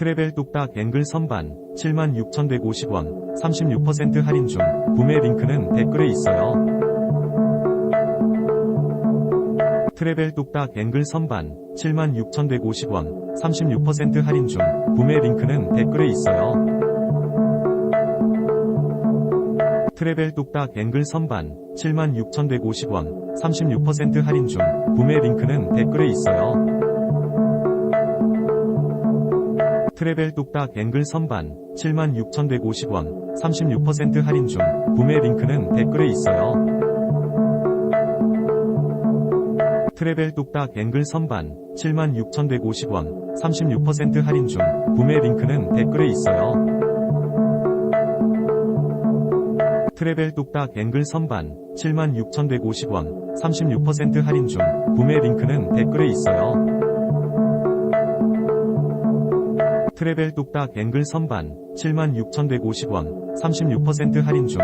트래벨 뚝딱 앵글 선반 76,150원 36% 할인 중 구매 링크는 댓글에 있어요. 트래벨 뚝딱 앵글 선반 76,150원 36% 할인 중 구매 링크는 댓글에 있어요. 트래벨 뚝딱 앵글 선반 76,150원 36% 할인 중 구매 링크는 댓글에 있어요. 트래벨 뚝딱 앵글 선반 76,150원 36% 할인 중 구매 링크는 댓글에 있어요. 트래벨 뚝딱 앵글 선반 76,150원 36% 할인 중 구매 링크는 댓글에 있어요. 트래벨 뚝딱 앵글 선반 76,150원 36% 할인 중 구매 링크는 댓글에 있어요. 트래벨 뚝딱 앵글 선반 76,150원 36% 할인 중